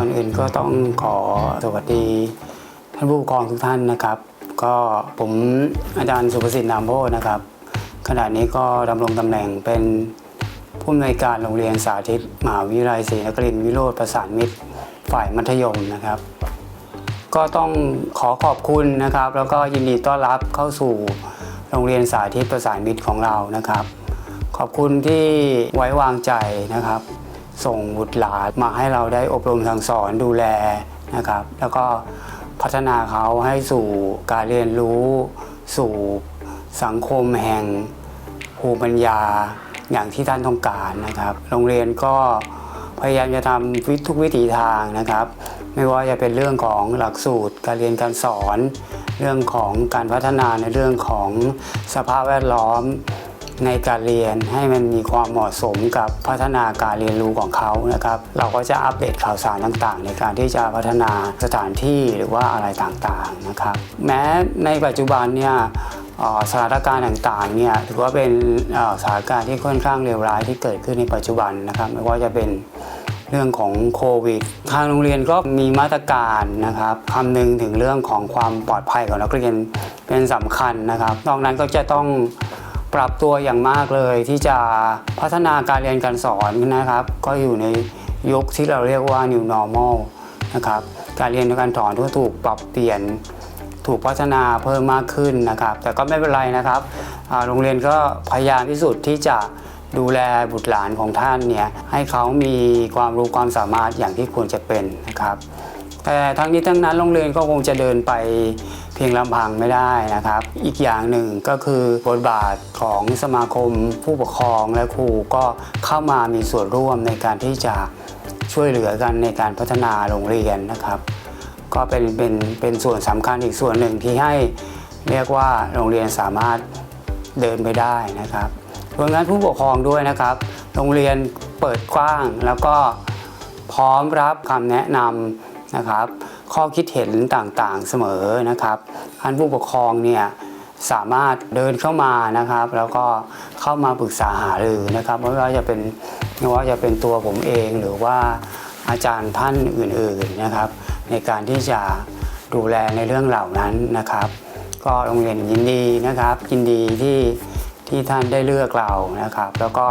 ก่อนอื่นก็ต้องขอสวัสดีท่านผู้ปกครองทุกท่านนะครับ ก็ผมอาจารย์สุภสิทธิ์นามโพนะครับ ขณะนี้ก็ดำรงตำแหน่งเป็นผู้อำนวยการโรงเรียนสาธิตมหาวิทยาลัยศรีนครินทร์วิโรธประสานมิตรฝ่ายมัธยมนะครับ ก็ต้องขอขอบคุณนะครับ แล้วก็ยินดีต้อนรับเข้าสู่โรงเรียนสาธิตประสานมิตรของเรานะครับ ขอบคุณที่ไว้วางใจนะครับ ส่งบุตรหลานมาให้เราได้อบรมสั่งสอนดูแลนะครับ แล้วก็พัฒนาเขาให้สู่การเรียนรู้ สู่สังคมแห่งภูมิปัญญาอย่างที่ท่านต้องการนะครับ โรงเรียนก็พยายามจะทำทุกวิถีทางนะครับ ไม่ว่าจะเป็นเรื่องของหลักสูตรการเรียนการสอน เรื่องของการพัฒนาในเรื่องของสภาพแวดล้อม ในการเรียนให้มันมีความเหมาะสมกับพัฒนาการเรียนรู้ของเขานะครับเราก็จะอัปเดตข่าวสารต่างๆ ในการที่จะพัฒนาสถานที่หรือว่าอะไรต่างๆนะครับ แม้ในปัจจุบันเนี่ยสถานการณ์ต่างๆเนี่ยถือว่าเป็นสถานการณ์ที่ค่อนข้างเลวร้ายที่เกิดขึ้นในปัจจุบันนะครับไม่ว่าจะเป็นเรื่องของโควิด ทางโรงเรียนก็มีมาตรการนะครับคำนึงถึงเรื่องของความปลอดภัยของนักเรียนเป็นสำคัญนะครับ นอกนั้นก็จะต้อง ปรับตัวอย่างมากเลยที่จะพัฒนาการเรียนการสอนนะครับ ก็อยู่ในยุคที่เราเรียกว่า new normal นะครับการเรียนการสอนก็ถูกปรับเปลี่ยนถูกพัฒนาเพิ่มมากขึ้นนะครับ แต่ก็ไม่เป็นไรนะครับโรงเรียนก็พยายามที่สุดที่จะดูแลบุตรหลานของท่านเนี่ยให้เขามีความรู้ความสามารถอย่างที่ควรจะเป็นนะครับ แต่ทั้งนี้ทั้งนั้นโรงเรียนก็คงจะเดินไป พียงลำพังไม่ได้นะครับ อีกอย่างหนึ่งก็คือบทบาทของสมาคมผู้ปกครองและครูก็เข้ามามีส่วนร่วมในการที่จะช่วยเหลือกันในการพัฒนาโรงเรียนนะครับ ก็เป็นเป็นเป็นส่วนสำคัญอีกส่วนหนึ่งที่ให้เรียกว่าโรงเรียนสามารถเดินไปได้นะครับรวมทั้งผู้ปกครองด้วยนะครับ โรงเรียนเปิดกว้างแล้วก็พร้อมรับคำแนะนำนะครับ ข้อคิดเห็นต่างๆเสมอนะครับท่านผู้ปกครองเนี่ยสามารถเดินเข้ามานะครับ แล้วก็เข้ามาปรึกษาหารือนะครับไม่ว่าจะเป็นไม่ว่าจะเป็นตัวผมเองหรือว่าอาจารย์ท่านอื่นๆนะครับ ในการที่จะดูแลในเรื่องเหล่านั้นนะครับ ก็โรงเรียนยินดีนะครับ ยินดีที่ ที่ท่านได้เลือกเรานะครับ แล้วก็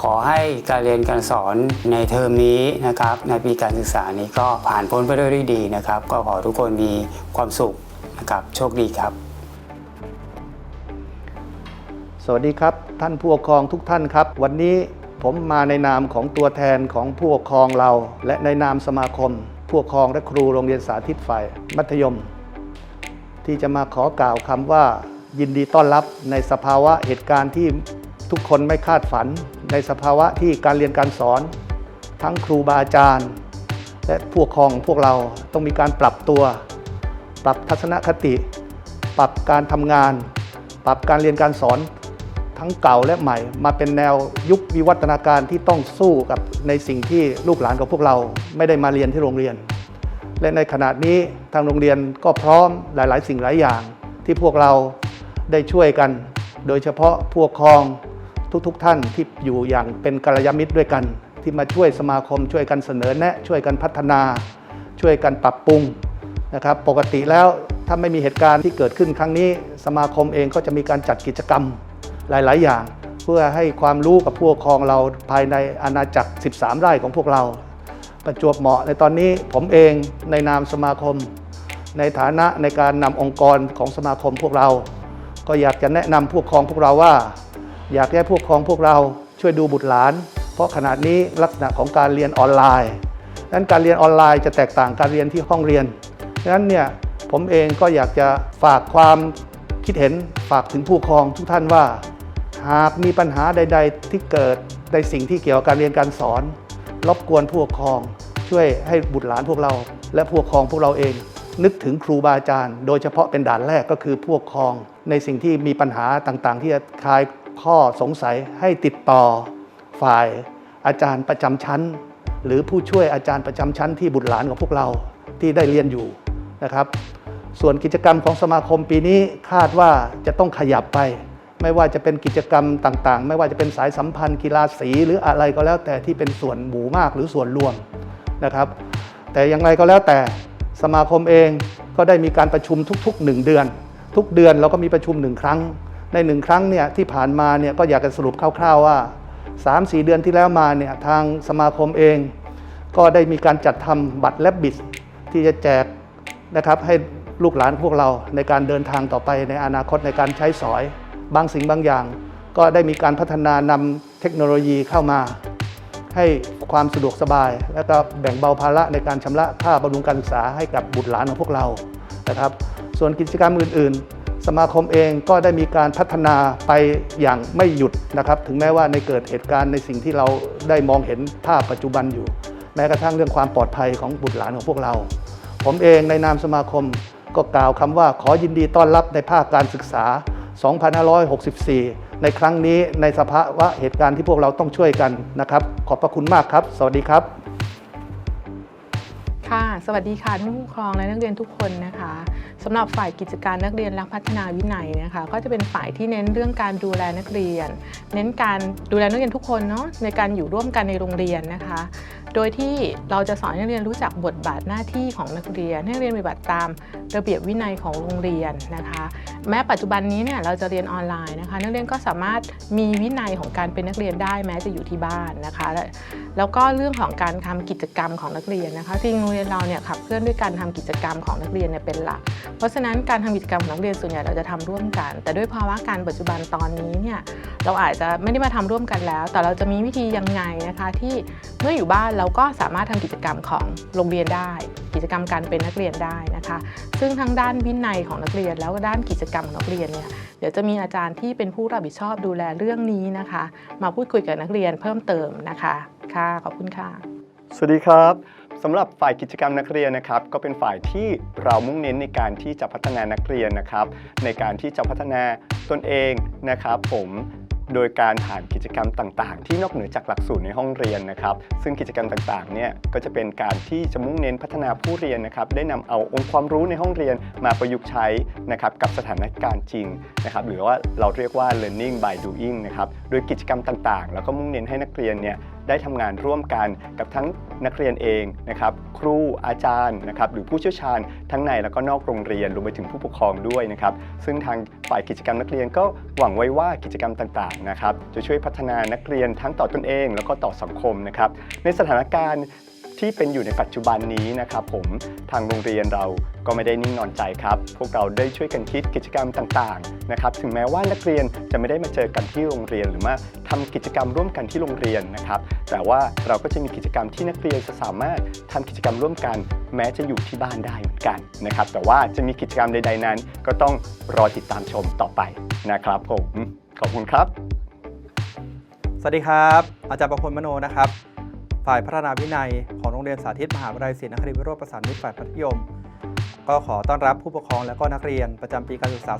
ขอให้การเรียนการสอนในเทอมนี้นะครับ ในปีการศึกษานี้ก็ผ่านพ้นไปด้วยดีนะครับ ก็ขอทุกคนมีความสุขนะครับโชคดีครับ สวัสดีครับ ท่านผู้ปกครองทุกท่านครับ วันนี้ผมมาในนามของตัวแทนของผู้ปกครองเรา และในนามสมาคม ผู้ปกครองและครูโรงเรียนสาธิตฝ่ายมัธยม ที่จะมาขอกล่าวคำว่า ยินดีต้อนรับในสภาวะเหตุการณ์ที่ทุกคนไม่คาดฝัน ในสภาวะที่การเรียนการสอน ทั้งครูบาอาจารย์ และผู้ปกครองพวกเราต้องมีการปรับตัว ปรับทัศนคติ ปรับการทำงาน ปรับการเรียนการสอนทั้งเก่าและใหม่ มาเป็นแนวยุควิวัฒนาการที่ต้องสู้กับในสิ่งที่ลูกหลานของพวกเราไม่ได้มาเรียนที่โรงเรียน และในขณะนี้ทางโรงเรียนก็พร้อมหลาย ๆ สิ่งหลายอย่างที่พวกเรา ได้ช่วยกัน โดยเฉพาะผู้ปกครองทุกๆท่านที่อยู่อย่างเป็นกัลยาณมิตรด้วยกัน ที่มาช่วยสมาคมช่วยกันเสนอแนะ ช่วยกันพัฒนา ช่วยกันปรับปรุงนะครับปกติแล้วถ้าไม่มีเหตุการณ์ที่เกิดขึ้นครั้งนี้ สมาคมเองก็จะมีการจัดกิจกรรมหลาย ๆ อย่าง เพื่อให้ความรู้กับผู้ปกครองเราภายในอาณาจักร 13 ไร่ของพวกเรา ประจวบเหมาะในตอนนี้ผมเองในนามสมาคม ในฐานะในการนำองค์กรของสมาคมพวกเรา ก็อยากจะแนะนำผู้ปกครองพวกเราว่า อยากให้ผู้ปกครองพวกเราช่วยดูบุตรหลาน เพราะขณะนี้ลักษณะของการเรียนออนไลน์ดังนั้นการเรียนออนไลน์จะแตกต่างการเรียนที่ห้องเรียนดังนั้นเนี่ยผมเองก็อยากจะฝากความคิดเห็นฝากถึงผู้ปกครองทุกท่านว่า หากมีปัญหาใด ๆ ที่เกิดในสิ่งที่เกี่ยวกับการเรียนการสอน รบกวนผู้ปกครอง ช่วยให้บุตรหลานพวกเรา และผู้ปกครองพวกเราเอง นึกถึงครูบาอาจารย์ โดยเฉพาะเป็นด่านแรกก็คือผู้ปกครอง ในสิ่งที่มีปัญหาต่างๆ ที่จะคลายข้อสงสัยให้ติดต่อฝ่ายอาจารย์ประจำชั้น หรือผู้ช่วยอาจารย์ประจำชั้นที่บุตรหลานของพวกเราที่ได้เรียนอยู่นะครับ ส่วนกิจกรรมของสมาคมปีนี้คาดว่าจะต้องขยับไป ไม่ว่าจะเป็นกิจกรรมต่างๆ ไม่ว่าจะเป็นสายสัมพันธ์กีฬาสีหรืออะไรก็แล้วแต่ที่เป็นส่วนหมู่มากหรือส่วนรวมนะครับ แต่อย่างไรก็แล้วแต่ สมาคมเองก็ได้มีการประชุมทุกๆ 1 เดือน ทุกเดือนเราก็มีประชุมหนึ่งครั้ง ในหนึ่งครั้งเนี่ยที่ผ่านมาเนี่ยก็อยากจะสรุปคร่าวๆว่า 3-4 เดือนที่แล้วมาเนี่ยทางสมาคมเอง ก็ได้มีการจัดทำบัตรและบิสที่จะแจกนะครับให้ลูกหลานพวกเราในการเดินทางต่อไปในอนาคตในการใช้สอย บางสิ่งบางอย่าง ก็ได้มีการพัฒนานำเทคโนโลยีเข้ามา ให้ความสะดวกสบาย และก็แบ่งเบาภาระในการชำระค่าบำรุงการศึกษาให้กับบุตรหลานของพวกเรานะครับ ส่วนกิจกรรมอื่น ๆ สมาคมเองก็ได้มีการพัฒนาไปอย่างไม่หยุดนะครับ ถึงแม้ว่าในเกิดเหตุการณ์ในสิ่งที่เราได้มองเห็นภาพปัจจุบันอยู่ แม้กระทั่งเรื่องความปลอดภัยของบุตรหลานของพวกเรา ผมเองในนามสมาคมก็กล่าวคำว่าขอยินดีต้อนรับในภาคการศึกษา 2564 ในครั้งนี้ในสภาวะเหตุการณ์ที่พวกเราต้องช่วยกันนะครับ ขอบพระคุณมากครับ สวัสดีครับ ค่ะ สวัสดีค่ะท่านผู้ปกครองและนักเรียนทุกคนนะคะสำหรับฝ่ายกิจการนักเรียนและพัฒนาวินัยนะคะ ก็จะเป็นฝ่ายที่เน้นเรื่องการดูแลนักเรียน เน้นการดูแลนักเรียนทุกคนเนาะในการอยู่ร่วมกันในโรงเรียนนะคะ โดยที่เราจะสอนนักเรียนรู้จักบทบาทหน้าที่ของนักเรียนให้นักเรียนปฏิบัติตามระเบียบวินัยของโรงเรียนนะคะ แม้ปัจจุบันนี้เนี่ยเราจะเรียนออนไลน์นะคะ นักเรียนก็สามารถมีวินัยของการเป็นนักเรียนได้แม้จะอยู่ที่บ้านนะคะ แล้วก็เรื่องของการทำกิจกรรมของนักเรียนนะคะที่โรงเรียนเราเนี่ยขับเคลื่อนด้วยการทำกิจกรรมของนักเรียนเนี่ยเป็นหลัก เพราะฉะนั้นการทำกิจกรรมของนักเรียนส่วนใหญ่เราจะทำร่วมกัน แต่ด้วยภาวะการปัจจุบันตอนนี้เนี่ยเราอาจจะไม่ได้มาทำร่วมกันแล้ว แต่เราจะมีวิธียังไงนะคะที่เมื่ออยู่บ้านเราก็สามารถทำกิจกรรมของโรงเรียนได้ กิจกรรมการเป็นนักเรียนได้นะคะ ซึ่งทั้งด้านวินัยของนักเรียนแล้วก็ด้านกิจกรรมของนักเรียนเนี่ยเดี๋ยวจะมีอาจารย์ที่เป็นผู้รับผิดชอบดูแลเรื่องนี้นะคะ มาพูดคุยกับนักเรียนเพิ่มเติมนะคะค่ะขอบคุณค่ะ สวัสดีครับ สำหรับฝ่ายกิจกรรมนักเรียนนะครับ ก็เป็นฝ่ายที่เรามุ่งเน้นในการที่จะพัฒนานักเรียนนะครับ ในการที่จะพัฒนาตนเองนะครับผมโดยการผ่านกิจกรรมต่างๆ ที่นอกเหนือจากหลักสูตรในห้องเรียนนะครับ ซึ่งกิจกรรมต่างๆ เนี่ยก็จะเป็นการที่จะมุ่งเน้นพัฒนาผู้เรียนนะครับ ได้นำเอาองค์ความรู้ในห้องเรียนมาประยุกต์ใช้นะครับกับสถานการณ์จริงนะครับ หรือว่าเราเรียกว่า learning by doing นะครับ โดยกิจกรรมต่างๆ แล้วก็มุ่งเน้นให้นักเรียนเนี่ย ได้ทำงานร่วมกันกับทั้งนักเรียนเองนะครับครูอาจารย์นะครับหรือผู้เชี่ยวชาญทั้งในแล้วก็นอกโรงเรียนรวมไปถึงผู้ปกครองด้วยนะครับซึ่งทางฝ่ายกิจกรรมนักเรียนก็หวังไว้ว่ากิจกรรมต่างๆนะครับจะช่วยพัฒนานักเรียนทั้งต่อตนเอง แล้วก็ต่อสังคมนะครับในสถานการณ์ ที่เป็นอยู่ในปัจจุบันนี้นะครับผมทางโรงเรียนเราก็ไม่ได้นิ่งนอนใจครับ พวกเราได้ช่วยกันคิดกิจกรรมต่างๆนะครับถึงแม้ว่านักเรียนจะไม่ได้มาเจอกันที่โรงเรียนหรือว่าทำกิจกรรมร่วมกันที่โรงเรียนนะครับ แต่ว่าเราก็จะมีกิจกรรมที่นักเรียนจะสามารถทำกิจกรรมร่วมกัน แม้จะอยู่ที่บ้านได้เหมือนกันนะครับแต่ว่าจะมีกิจกรรมใดๆนั้น ก็ต้องรอติดตามชมต่อไปนะครับผมขอบคุณครับ สวัสดีครับ อาจารย์ประพลมโนนะครับ ฝ่ายพัฒนาวินัยของโรงเรียนสาธิตมหาวิทยาลัยศรีนครินทร์วิโรจน์ประสานมิตรฝ่ายมัธยม ก็ขอต้อนรับผู้ปกครองและก็นักเรียนประจำปีการศึกษา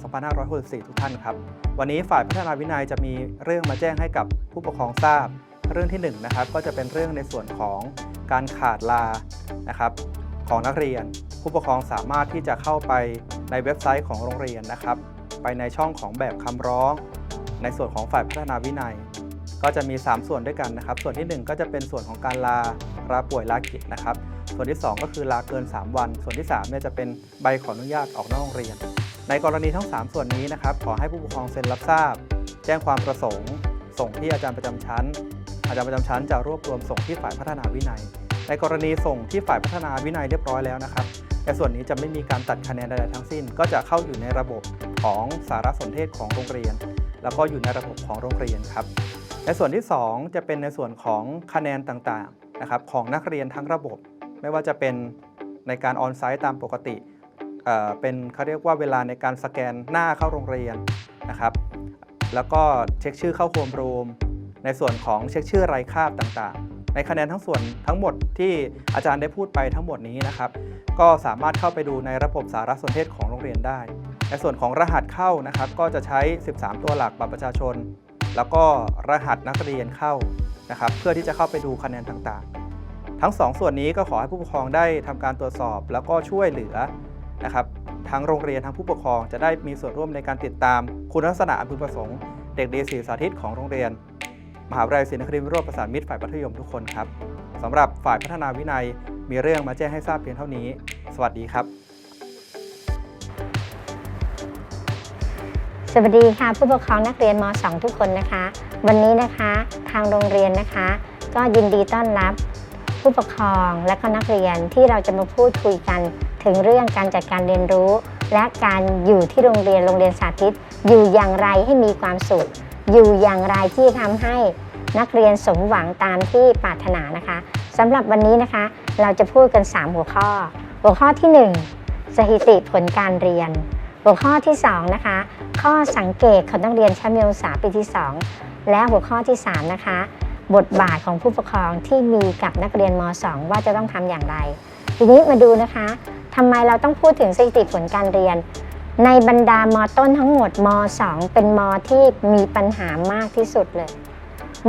2564 ทุกท่านครับ วันนี้ฝ่ายพัฒนาวินัยจะมีเรื่องมาแจ้งให้กับผู้ปกครองทราบ เรื่องที่1นงนะครับก็จะเป็นเรื่องในส่วนของการขาดลานะครับของนักเรียน ผู้ปกครองสามารถที่จะเข้าไปในเว็บไซต์ของโรงเรียนนะครับ ไปในช่องของแบบคำร้อง ในส่วนของฝ่ายพัฒนาวินัย ก็จะมี 3 ส่วนด้วยกันนะครับ ส่วนที่ 1 ก็จะเป็นส่วนของการลาลาป่วยลากิจนะครับ ส่วนที่ 2 ก็คือลาเกิน 3 วัน ส่วนที่3เนี่ยจะเป็นใบขออนุญาตออกนอกโรงเรียน ในกรณีทั้ง 3 ส่วนนี้นะครับ ขอให้ผู้ปกครองเซ็นรับทราบ แจ้งความประสงค์ ส่งที่อาจารย์ประจำชั้น อาจารย์ประจำชั้นจะรวบรวมส่งที่ฝ่ายพัฒนาวินัย ในกรณีส่งที่ฝ่ายพัฒนาวินัยเรียบร้อยแล้วนะครับในส่วนนี้จะไม่มีการตัดคะแนนใดๆทั้งสิ้น ก็จะเข้าอยู่ในระบบของสารสนเทศของโรงเรียน แล้วก็อยู่ในระบบของโรงเรียนครับ ในส่วนที่ 2 จะเป็นในส่วนของคะแนนต่างๆนะครับของนักเรียนทั้งระบบ ไม่ว่าจะเป็นในการออนไซต์ตามปกติเเป็นเขาเรียกว่าเวลาในการสแกนหน้าเข้าโรงเรียนนะครับ แล้วก็เช็คชื่อเข้าโฮมรูมในส่วนของเช็คชื่อรายคาบต่างๆ ในคะแนนทั้งส่วนทั้งหมดที่อาจารย์ได้พูดไปทั้งหมดนี้นะครับ ก็สามารถเข้าไปดูในระบบสารสนเทศของโรงเรียนได้ ในส่วนของรหัสเข้านะครับ ก็จะใช้ 13 ตัวหลักบัตรประชาชน แล้วก็รหัสนักเรียนเข้านะครับ เพื่อที่จะเข้าไปดูคะแนนต่างๆ ทั้ง 2 ส่วนนี้ก็ขอให้ผู้ปกครองได้ทำการตรวจสอบ แล้วก็ช่วยเหลือนะครับทั้งโรงเรียนทั้งผู้ปกครองจะได้มีส่วนร่วมในการติดตามคุณลักษณะอันพึงประสงค์ เด็กดีศรีสาธิตของโรงเรียน มหาวิทยาลัยศรีนครินทร์วิโรจน์ประสานมิตรฝ่ายมัธยมทุกคนครับสำหรับฝ่ายพัฒนาวินัยมีเรื่องมาแจ้งให้ทราบเพียงเท่านี้ สวัสดีครับ สวัสดีค่ะผู้ปกครองนักเรียนม .2 ทุกคนนะคะ วันนี้นะคะทางโรงเรียนนะคะ ก็ยินดีต้อนรับผู้ปกครองและก็นักเรียนที่เราจะมาพูดคุยกันถึงเรื่องการจัดการเรียนรู้ และการอยู่ที่โรงเรียนโรงเรียนสาธิต อยู่อย่างไรให้มีความสุข อยู่อย่างไรที่ทำให้นักเรียนสมหวังตามที่ปรารถนานะคะสำหรับวันนี้นะคะ เราจะพูดกัน 3 หัวข้อ หัวข้อที่ 1 สถิติผลการเรียน หัวข้อที่2นะคะข้อสังเกตของนักเรียนชั้นมัธยมศึกษาปีที่ 2 และหัวข้อที่ 3 นะคะ บทบาทของผู้ปกครองที่มีกับนักเรียนม 2 ว่าจะต้องทำอย่างไร ทีนี้มาดูนะคะทำไมเราต้องพูดถึงสถิติผลการเรียน ในบรรดามต้นทั้งหมดม 2 เป็นมที่มีปัญหามากที่สุดเลย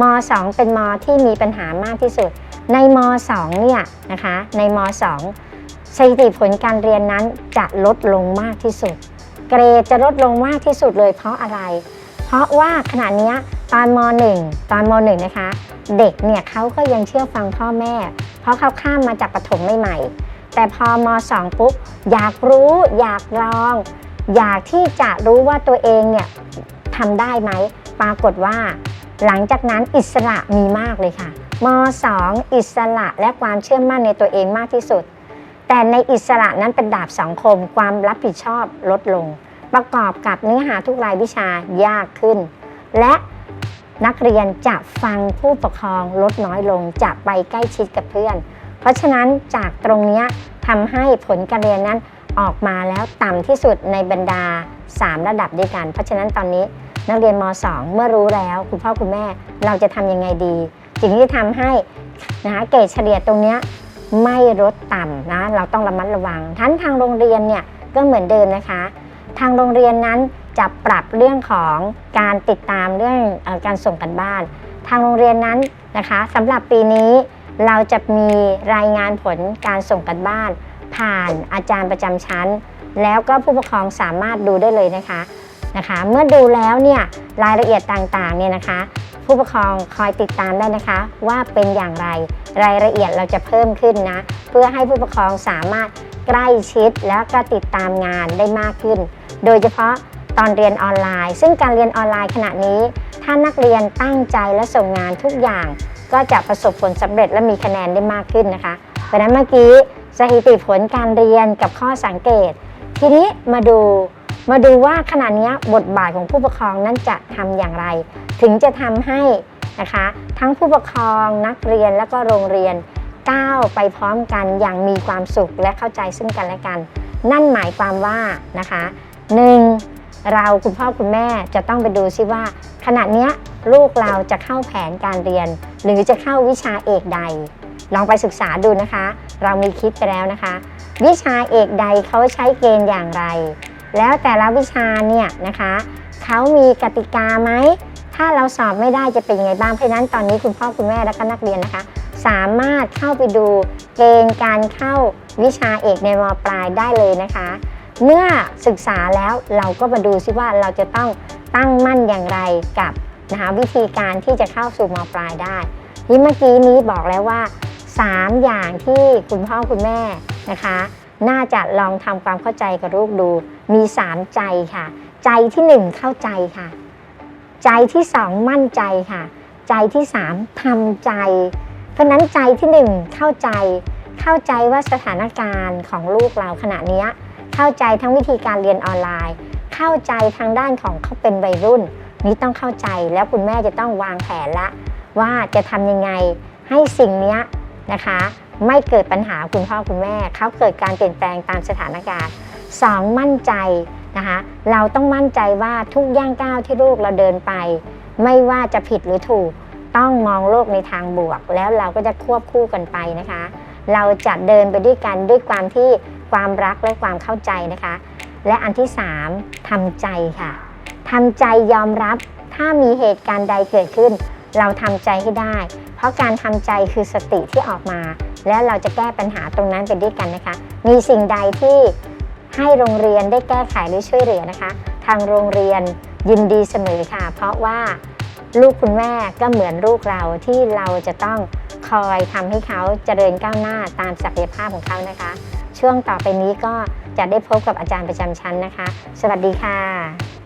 ม 2 เป็นมที่มีปัญหามากที่สุด ในม 2 เนี่ยนะคะในม 2 สถิติผลการเรียนนั้นจะลดลงมากที่สุด เกรดจะลดลงมากที่สุดเลยเพราะอะไร เพราะว่าขณะนี้ตอนม .1 ตอนม .1 นะคะ เด็กเนี่ยเขาก็ยังเชื่อฟังพ่อแม่ เพราะเขาข้ามมาจากปฐมใหม่ๆแต่พอม .2 ปุ๊บอยากรู้อยากลอง อยากที่จะรู้ว่าตัวเองเนี่ยทำได้ไหมปรากฏว่า หลังจากนั้นอิสระมีมากเลยค่ะม .2 อิสระและความเชื่อมั่นในตัวเองมากที่สุด แต่ในอิสระนั้นเป็นดาบสังคมความรับผิดชอบลดลง ประกอบกับเนื้อหาทุกรายวิชายากขึ้น และนักเรียนจะฟังผู้ปกครองลดน้อยลงจะไปใกล้ชิดกับเพื่อน เพราะฉะนั้นจากตรงนี้ทำให้ผลการเรียนนั้นออกมาแล้วต่ำที่สุดในบรรดา 3 ระดับด้วยกัน เพราะฉะนั้นตอนนี้นักเรียนม .2 เมื่อรู้แล้วคุณพ่อคุณแม่เราจะทำยังไงดีสิ่งที่ทำให้นะคะเกรดเฉลี่ยตรงนี้ ไม่ลดต่ำนะเราต้องระมัดระวัง ทั้นทางโรงเรียนเนี่ยก็เหมือนเดิมนะคะ ทางโรงเรียนนั้นจะปรับเรื่องของการติดตามเรื่องอการส่งกันบ้าน ทางโรงเรียนนั้นนะคะสำหรับปีนี้เราจะมีรายงานผลการส่งกันบ้าน ผ่านอาจารย์ประจำชั้น แล้วก็ผู้ปกครองสามารถดูได้เลยนะคะนะคะ เมื่อดูแล้วเนี่ยรายละเอียดต่างๆเนี่ยนะคะ ผู้ปกครองคอยติดตามได้นะคะ ว่าเป็นอย่างไรรายละเอียดเราจะเพิ่มขึ้นนะ เพื่อให้ผู้ปกครองสามารถใกล้ชิดแล้วก็ติดตามงานได้มากขึ้น โดยเฉพาะตอนเรียนออนไลน์ ซึ่งการเรียนออนไลน์ขณะนี้ ถ้านักเรียนตั้งใจและส่งงานทุกอย่าง ก็จะประสบผลสำเร็จและมีคะแนนได้มากขึ้นนะคะ เพราะฉะนั้นเมื่อกี้สถิติผลการเรียนกับข้อสังเกต ทีนี้มาดู มาดูว่าขณะนี้บทบาทของผู้ปกครองนั้นจะทำอย่างไร ถึงจะทำให้นะคะทั้งผู้ปกครองนักเรียนและก็โรงเรียนก้าวไปพร้อมกันอย่างมีความสุขและเข้าใจซึ่งกันและกัน นั่นหมายความว่านะคะหนึ่งเราคุณพ่อคุณแม่จะต้องไปดูซิว่า ขณะนี้ลูกเราจะเข้าแผนการเรียน หรือจะเข้าวิชาเอกใด ลองไปศึกษาดูนะคะ เรามีคลิปไปแล้วนะคะ วิชาเอกใดเขาใช้เกณฑ์อย่างไร แล้วแต่ละวิชาเนี่ยนะคะเขามีกติกาไหม ถ้าเราสอบไม่ได้จะเป็นยังไงบ้าง เพราะฉะนั้นตอนนี้คุณพ่อคุณแม่และก็นักเรียนนะคะ สามารถเข้าไปดูเกณฑ์การเข้าวิชาเอกในมปลายได้เลยนะคะ เมื่อศึกษาแล้วเราก็มาดูซิว่าเราจะต้องตั้งมั่นอย่างไรกับนะคะวิธีการที่จะเข้าสู่มปลายได้ที่เมื่อกี้นี้บอกแล้วว่า 3 อย่างที่คุณพ่อคุณแม่นะคะ น่าจะลองทำความเข้าใจกับลูกดู มี3ใจค่ะ ใจที่1เข้าใจค่ะ ใจที่2มั่นใจค่ะ ใจที่3ทำใจ เพราะนั้นใจที่1เข้าใจ เข้าใจว่าสถานการณ์ของลูกเราขณะนี้ เข้าใจทั้งวิธีการเรียนออนไลน์ เข้าใจทางด้านของเขาเป็นวัยรุ่น นี่ต้องเข้าใจแล้วคุณแม่จะต้องวางแผนละ ว่าจะทำยังไงให้สิ่งนี้นะคะ ไม่เกิดปัญหาคุณพ่อคุณแม่เขาเกิดการเปลี่ยนแปลงตามสถานการณ์สองมั่นใจนะคะเราต้องมั่นใจว่าทุกย่างก้าวที่ลูกเราเดินไป ไม่ว่าจะผิดหรือถูก ต้องมองโลกในทางบวก แล้วเราก็จะควบคู่กันไปนะคะ เราจะเดินไปด้วยกันด้วยความที่ความรักและความเข้าใจนะคะ และอันที่สามทำใจค่ะทำใจยอมรับถ้ามีเหตุการณ์ใดเกิดขึ้น เราทำใจให้ได้ เพราะการทำใจคือสติที่ออกมา แล้วเราจะแก้ปัญหาตรงนั้นไปด้วยกันนะคะ มีสิ่งใดที่ให้โรงเรียนได้แก้ไขหรือช่วยเหลือนะคะ ทางโรงเรียนยินดีเสมอค่ะ เพราะว่าลูกคุณแม่ก็เหมือนลูกเราที่เราจะต้องคอยทำให้เขาเจริญก้าวหน้าตามศักยภาพของเขานะคะ ช่วงต่อไปนี้ก็จะได้พบกับอาจารย์ประจำชั้นนะคะ สวัสดีค่ะ